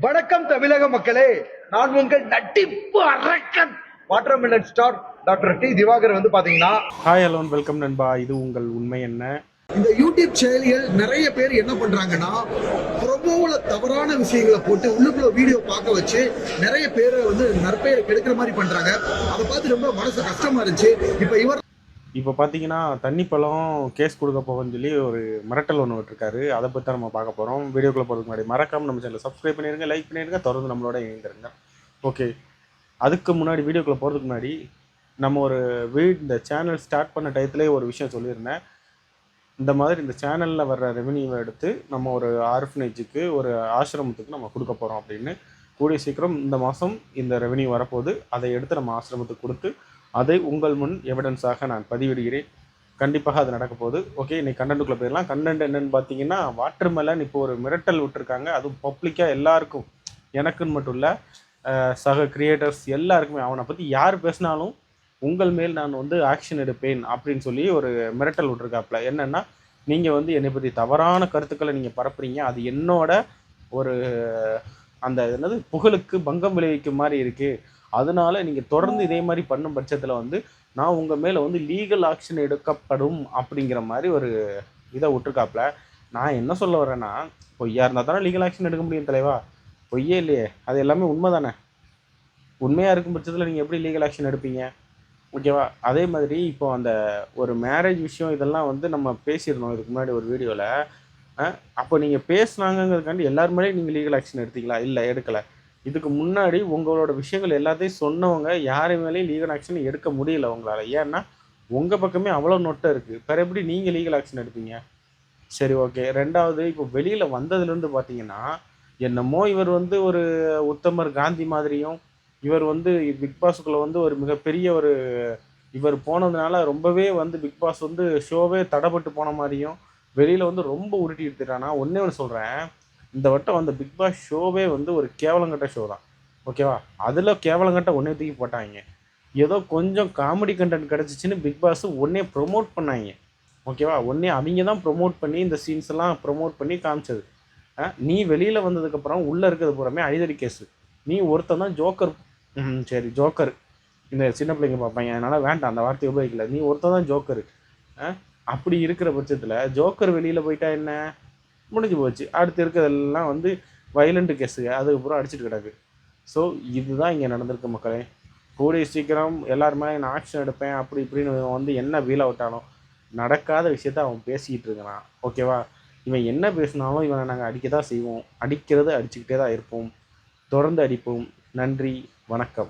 வணக்கம் தமிழக மக்களே நான் உங்கள் நட்டிப்பு அரக்கன் watermelon star doctor D Diwakar வந்து பாத்தீங்கன்னா ஹாய் ஹலோ வெல்கம் நண்பா. இது உங்கள் உண்மை என்ன? இந்த யூடியூப் செயலிகள் நிறைய பேர் என்ன பண்றாங்கன்னா ப்ரொமோல தவறான விஷயங்களை போட்டு உள்ளுக்குள்ள வீடியோ பார்க்க வச்சு நிறைய பேரை வந்து நற்பெயரை கெடுக்கிற மாதிரி பண்றாங்க. அதை பார்த்து ரொம்ப மனசு கஷ்டமா இருந்துச்சு. இப்ப இவர் இப்போ பார்த்தீங்கன்னா தண்ணி பழம் கேஸ் கொடுக்க போகன்னு சொல்லி ஒரு மிரட்டல் ஒன்று விட்டுருக்காரு. அதை பற்றி தான் நம்ம பார்க்க போகிறோம் வீடியோக்குள்ளே போகிறதுக்கு முன்னாடி மறக்காமல் நம்ம சேனலை சப்ஸ்கிரைப் பண்ணிடுங்க லைக் பண்ணிடுங்க தொடர்ந்து நம்மளோட இணைந்திருங்க. ஓகே அதுக்கு முன்னாடி வீடியோக்குள்ளே போகிறதுக்கு முன்னாடி நம்ம ஒரு வீட் இந்த சேனல் ஸ்டார்ட் பண்ண டயத்துலேயே ஒரு விஷயம் சொல்லியிருந்தேன். இந்த மாதிரி இந்த சேனலில் வர்ற ரெவென்யூவை எடுத்து நம்ம ஒரு ஆர்ஃபனேஜுக்கு ஒரு ஆசிரமத்துக்கு நம்ம கொடுக்க போகிறோம் அப்படின்னு. கூடிய சீக்கிரம் இந்த மாதம் இந்த ரெவென்யூ வரப்போகுது. அதை எடுத்து நம்ம ஆசிரமத்துக்கு கொடுத்து அதை உங்கள் முன் எவிடன்ஸாக நான் பதிவிடுகிறேன். கண்டிப்பாக அது நடக்க போகுது. ஓகே இன்னைக்கு கண்டென்ட்டுக்குள்ளே போயிடலாம். கண்டென்ட் என்னன்னு பார்த்தீங்கன்னா வாட்டர் மெலன் இப்போ ஒரு மிரட்டல் விட்டுருக்காங்க. அதுவும் பப்ளிக்காக எல்லாருக்கும். எனக்குன்னு மட்டும் இல்லை சக கிரியேட்டர்ஸ் எல்லாருக்குமே. அவனை பற்றி யார் பேசினாலும் உங்கள் மேல் நான் வந்து ஆக்ஷன் எடுப்பேன் அப்படின்னு சொல்லி ஒரு மிரட்டல் விட்டுருக்காப்புல என்னன்னா நீங்கள் வந்து என்னை பற்றி தவறான கருத்துக்களை நீங்கள் பரப்புறீங்க. அது என்னோட ஒரு அந்த என்னது புகழுக்கு பங்கம் விளைவிக்கும் மாதிரி இருக்குது அதனால நீங்கள் தொடர்ந்து இதே மாதிரி பண்ணும் பட்சத்தில் வந்து நான் உங்கள் மேலே வந்து லீகல் ஆக்ஷன் எடுக்கப்படும் அப்படிங்கிற மாதிரி ஒரு இதை விட்டுருக்காப்புல. நான் என்ன சொல்ல வரேன்னா பொய்யா இருந்தால் தானே லீகல் ஆக்ஷன் எடுக்க முடியும் தலைவா? பொய்யே இல்லையே. அது எல்லாமே உண்மை தானே உண்மையாக இருக்கும் பட்சத்தில் நீங்கள் எப்படி லீகல் ஆக்ஷன் எடுப்பீங்க? ஓகேவா? அதே மாதிரி இப்போ அந்த ஒரு மேரேஜ் விஷயம் இதெல்லாம் வந்து நம்ம பேசியிருந்தோம் இதுக்கு முன்னாடி ஒரு வீடியோவில் அப்போ நீங்கள் பேசுனாங்கங்கிறதுக்காண்டி எல்லார் மேலேயும் நீங்கள் லீகல் ஆக்ஷன் எடுத்தீங்களா? இல்லை எடுக்கலை. இதுக்கு முன்னாடி உங்களோட விஷயங்கள் எல்லாத்தையும் சொன்னவங்க யாரு மேலேயும் லீகல் ஆக்ஷன் எடுக்க முடியல உங்களால். ஏன்னா உங்கள் பக்கமே அவ்வளோ நொட்டை இருக்குது பிற எப்படி நீங்கள் லீகல் ஆக்ஷன் எடுப்பீங்க? சரி ஓகே ரெண்டாவது இப்போ வெளியில் வந்ததுலேருந்து பார்த்தீங்கன்னா என்னமோ இவர் வந்து ஒரு உத்தமர் காந்தி மாதிரியும் இவர் வந்து பிக்பாஸுக்குள்ளே வந்து ஒரு மிகப்பெரிய ஒரு இவர் போனதுனால ரொம்பவே வந்து பிக் பாஸ் வந்து ஷோவே தடைப்பட்டு போன மாதிரியும் வெளியில் வந்து ரொம்ப உருட்டி எடுத்துட்டானா ஒன்றே ஒன்று சொல்கிறேன் இந்த வட்டம் வந்த பிக் பாஸ் ஷோவே வந்து ஒரு கேவலங்கட்ட ஷோ தான். ஓகேவா அதில் கேவலங்கட்ட ஒன்றே தூக்கி போட்டாங்க. ஏதோ கொஞ்சம் காமெடி கண்டென்ட் கிடச்சிச்சின்னு பிக் பாஸ் ஒன்றே ப்ரொமோட் பண்ணாங்க. ஓகேவா ஒன்றே அவங்க தான் ப்ரொமோட் பண்ணி இந்த சீன்ஸ் எல்லாம் ப்ரொமோட் பண்ணி காமிச்சது. நீ வெளியில் வந்ததுக்கப்புறம் உள்ளே இருக்கிறது பூராமே அழிதடி கேஸு நீ ஒருத்தன் தான் ஜோக்கர் சரி ஜோக்கர் இந்த சின்ன பிள்ளைங்க பார்ப்பாங்க. அதனால் வேண்டாம் அந்த வார்த்தையை உபயோகிக்கல. நீ ஒருத்தன் தான் ஜோக்கரு அப்படி இருக்கிற பட்சத்தில் ஜோக்கர் வெளியில் போயிட்டா என்ன? முடிஞ்சு போச்சு. அடுத்து இருக்கிறதெல்லாம் வந்து வைலண்ட் கேஸுங்க அதுக்கப்புறம் அடிச்சிட்டு கிடக்கு. ஸோ இதுதான் இங்கே நடந்திருக்கு மக்களே. கூடிய சீக்கிரம் எல்லாருமே நான் ஆக்ஷன் எடுப்பேன். அப்படி இப்படின்னு இவன் வந்து என்ன வீல் அவுட்டானோ நடக்காத விஷயத்த அவன் பேசிக்கிட்டு இருக்கிறான். ஓகேவா இவன் என்ன பேசினாலும் இவனை நாங்கள் அடிக்க தான் செய்வோம். அடிக்கிறது அடிச்சுக்கிட்டே தான் இருப்போம். தொடர்ந்து அடிப்போம். நன்றி வணக்கம்.